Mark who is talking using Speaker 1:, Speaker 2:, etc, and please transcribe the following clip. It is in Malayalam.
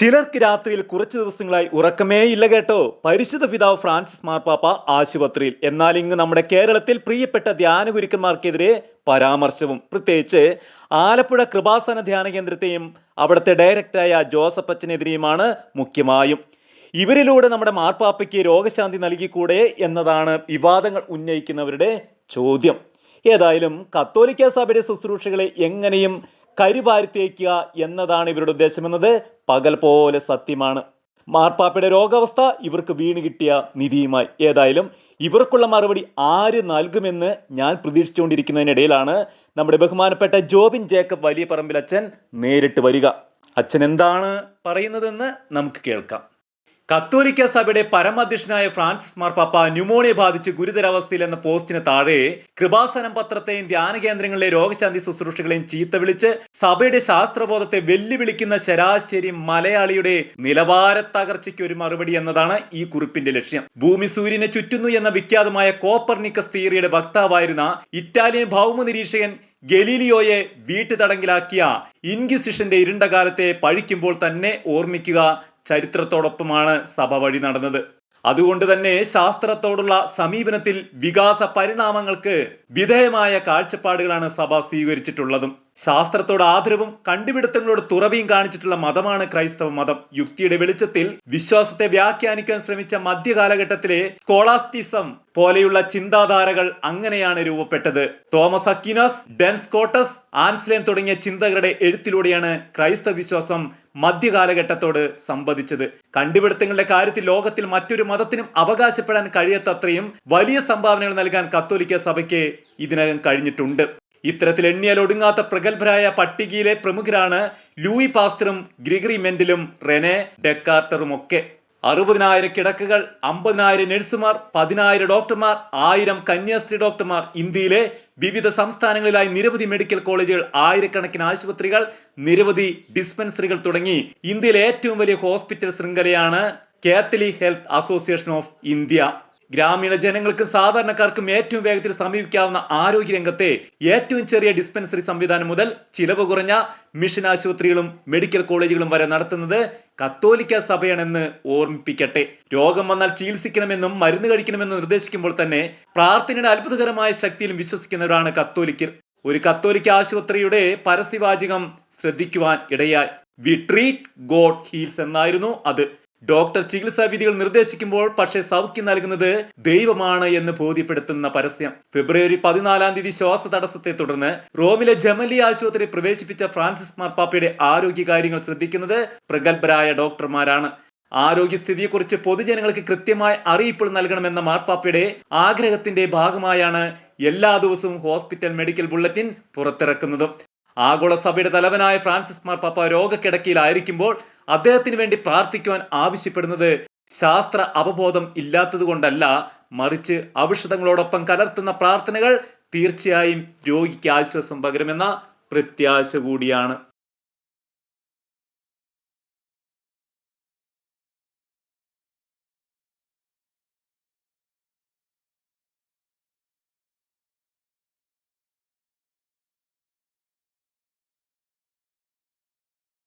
Speaker 1: ചിലർക്ക് രാത്രിയിൽ കുറച്ചു ദിവസങ്ങളായി ഉറക്കമേ ഇല്ല കേട്ടോ. പരിശുദ്ധ പിതാവ് ഫ്രാൻസിസ് മാർപ്പാപ്പ ആശുപത്രിയിൽ. എന്നാൽ ഇങ്ങ് നമ്മുടെ കേരളത്തിൽ പ്രിയപ്പെട്ട ധ്യാന ഗുരുക്കന്മാർക്കെതിരെ പരാമർശവും. പ്രത്യേകിച്ച് ആലപ്പുഴ കൃപാസന ധ്യാന കേന്ദ്രത്തെയും അവിടുത്തെ ഡയറക്ടറായ ജോസഫ് അച്ഛനെതിരെയുമാണ് മുഖ്യമായും. ഇവരിലൂടെ നമ്മുടെ മാർപ്പാപ്പയ്ക്ക് രോഗശാന്തി നൽകിക്കൂടെ എന്നതാണ് വിവാദങ്ങൾ ഉന്നയിക്കുന്നവരുടെ ചോദ്യം. ഏതായാലും കത്തോലിക്ക സഭയുടെ ശുശ്രൂഷകളെ എങ്ങനെയും കരിവാരിത്തേക്കുക എന്നതാണ് ഇവരുടെ ഉദ്ദേശമെന്നത് പകൽ പോലെ സത്യമാണ്. മാർപ്പാപ്പയുടെ രോഗാവസ്ഥ ഇവർക്ക് വീണ് കിട്ടിയ നിധിയുമായി. ഏതായാലും ഇവർക്കുള്ള മറുപടി ആര് നൽകുമെന്ന് ഞാൻ പ്രതീക്ഷിച്ചുകൊണ്ടിരിക്കുന്നതിനിടയിലാണ് നമ്മുടെ ബഹുമാനപ്പെട്ട ജോബിൻ ജേക്കബ് വലിയ പറമ്പിൽ അച്ഛൻ നേരിട്ട് വരിക. അച്ഛൻ എന്താണ് പറയുന്നതെന്ന് നമുക്ക് കേൾക്കാം. കത്തോലിക്ക സഭയുടെ പരമാധ്യക്ഷനായ ഫ്രാൻസിസ് മാർപ്പാപ്പ ന്യൂമോണിയ ബാധിച്ച് ഗുരുതരാവസ്ഥയിൽ എന്ന പോസ്റ്റിന് താഴെ കൃപാസനം പത്രത്തെയും ധ്യാന കേന്ദ്രങ്ങളിലെ രോഗശാന്തി ശുശ്രൂഷകളെയും ചീത്ത വിളിച്ച് സഭയുടെ ശാസ്ത്രബോധത്തെ വെല്ലുവിളിക്കുന്ന ശരാശരി മലയാളിയുടെ നിലവാര തകർച്ചയ്ക്ക് ഒരു മറുപടി എന്നതാണ് ഈ കുറിപ്പിന്റെ ലക്ഷ്യം. ഭൂമി സൂര്യനെ ചുറ്റുന്നു എന്ന വിഖ്യാതമായ കോപ്പർനിക്കസ് തിയറിയുടെ വക്താവായിരുന്ന ഇറ്റാലിയൻ ഭൗമ നിരീക്ഷകൻ ഗലീലിയോയെ വീട്ടുതടങ്കിലാക്കിയ ഇൻക്വിസിഷന്റെ ഇരുണ്ട കാലത്തെ പഴിക്കുമ്പോൾ തന്നെ ഓർമ്മിക്കുക ചരിത്രത്തോടൊപ്പമാണ് സഭ വഴി നടന്നത്. അതുകൊണ്ട് തന്നെ ശാസ്ത്രത്തോടുള്ള സമീപനത്തിൽ വികാസ പരിണാമങ്ങൾക്ക് വിധേയമായ കാഴ്ചപ്പാടുകളാണ് സഭ സ്വീകരിച്ചിട്ടുള്ളതും. ശാസ്ത്രത്തോട് ആദരവും കണ്ടുപിടുത്തങ്ങളോട് തുറവിയും കാണിച്ചിട്ടുള്ള മതമാണ് ക്രൈസ്തവ മതം. യുക്തിയുടെ വെളിച്ചത്തിൽ വിശ്വാസത്തെ വ്യാഖ്യാനിക്കാൻ ശ്രമിച്ച മധ്യകാലഘട്ടത്തിലെ സ്കോളാസ്റ്റിസം പോലെയുള്ള ചിന്താധാരകൾ അങ്ങനെയാണ് രൂപപ്പെട്ടത്. തോമസ് അക്കിനസ് ഡെൻസ്കോട്ടസ് ആൻസ്ലേൻ തുടങ്ങിയ ചിന്തകരുടെ എഴുത്തിലൂടെയാണ് ക്രൈസ്തവ വിശ്വാസം മധ്യകാലഘട്ടത്തോട് സംവദിച്ചത്. കണ്ടുപിടുത്തങ്ങളുടെ കാര്യത്തിൽ ലോകത്തിൽ മറ്റൊരു മതത്തിനും അവകാശപ്പെടാൻ കഴിയാത്തത്രയും വലിയ സംഭാവനകൾ നൽകാൻ കത്തോലിക്ക സഭയ്ക്ക് ഇതിനകം കഴിഞ്ഞിട്ടുണ്ട്. ഇത്തരത്തിൽ എണ്ണിയാൽ ഒടുങ്ങാത്ത പ്രഗത്ഭരായ പട്ടികയിലെ പ്രമുഖരാണ് ലൂയി പാസ്റ്ററും ഗ്രിഗറി മെന്റലും റെനെ ഡെക്കാർട്ടറും ഒക്കെ അറുപതിനായിരം കിടക്കുകൾ അമ്പതിനായിരം നഴ്സുമാർ പതിനായിരം ഡോക്ടർമാർ ആയിരം കന്യാസ്ത്രീ ഡോക്ടർമാർ. ഇന്ത്യയിലെ വിവിധ സംസ്ഥാനങ്ങളിലായി നിരവധി മെഡിക്കൽ കോളേജുകൾ ആയിരക്കണക്കിന് ആശുപത്രികൾ നിരവധി ഡിസ്പെൻസറികൾ തുടങ്ങി. ഇന്ത്യയിലെ ഏറ്റവും വലിയ ഹോസ്പിറ്റൽ ശൃംഖലയാണ് Catholic Health Association of India. ഗ്രാമീണ ജനങ്ങൾക്കും സാധാരണക്കാർക്കും ഏറ്റവും വേഗത്തിൽ സമീപിക്കാവുന്ന ആരോഗ്യ രംഗത്തെ ഏറ്റവും ചെറിയ ഡിസ്പെൻസറി സംവിധാനം മുതൽ ചിലവ് കുറഞ്ഞ മിഷൻ ആശുപത്രികളും മെഡിക്കൽ കോളേജുകളും വരെ നടത്തുന്നത് കത്തോലിക്ക സഭയാണെന്ന് ഓർമ്മിപ്പിക്കട്ടെ. രോഗം വന്നാൽ ചികിത്സിക്കണമെന്നും മരുന്ന് കഴിക്കണമെന്നും നിർദ്ദേശിക്കുമ്പോൾ തന്നെ പ്രാർത്ഥനയുടെ അത്ഭുതകരമായ ശക്തിയിലും വിശ്വസിക്കുന്നവരാണ് കത്തോലിക്കർ. ഒരു കത്തോലിക്ക ആശുപത്രിയുടെ പരസ്യവാചകം ശ്രദ്ധിക്കുവാൻ ഇടയായി. വി ട്രീറ്റ് ഗോഡ് ഹീൽസ് എന്നായിരുന്നു അത്. ഡോക്ടർ ചികിത്സാ വിധികൾ നിർദ്ദേശിക്കുമ്പോൾ പക്ഷേ സൗഖ്യം നൽകുന്നത് ദൈവമാണ് എന്ന് ബോധ്യപ്പെടുത്തുന്ന പരസ്യം. ഫെബ്രുവരി പതിനാലാം തീയതി ശ്വാസ തടസ്സത്തെ തുടർന്ന് റോമിലെ ജമലി ആശുപത്രി പ്രവേശിപ്പിച്ച ഫ്രാൻസിസ് മാർപ്പാപ്പയുടെ ആരോഗ്യകാര്യങ്ങൾ ശ്രദ്ധിക്കുന്നത് പ്രഗത്ഭരായ ഡോക്ടർമാരാണ്. ആരോഗ്യസ്ഥിതിയെക്കുറിച്ച് പൊതുജനങ്ങൾക്ക് കൃത്യമായ അറിയിപ്പുകൾ നൽകണമെന്ന മാർപ്പാപ്പയുടെ ആഗ്രഹത്തിന്റെ ഭാഗമായാണ് എല്ലാ ദിവസവും ഹോസ്പിറ്റൽ മെഡിക്കൽ ബുള്ളറ്റിൻ പുറത്തിറക്കുന്നതും. ആഗോള സഭയുടെ തലവനായ ഫ്രാൻസിസ് മാർപ്പാപ്പ രോഗക്കിടക്കിയിലായിരിക്കുമ്പോൾ അദ്ദേഹത്തിന് വേണ്ടി പ്രാർത്ഥിക്കുവാൻ ആവശ്യപ്പെടുന്നത് ശാസ്ത്ര അവബോധം ഇല്ലാത്തതുകൊണ്ടല്ല. മറിച്ച് ഔഷധങ്ങളോടൊപ്പം കലർത്തുന്ന പ്രാർത്ഥനകൾ തീർച്ചയായും രോഗിക്ക് ആശ്വാസം പകരുമെന്ന പ്രത്യാശ കൂടിയാണ്.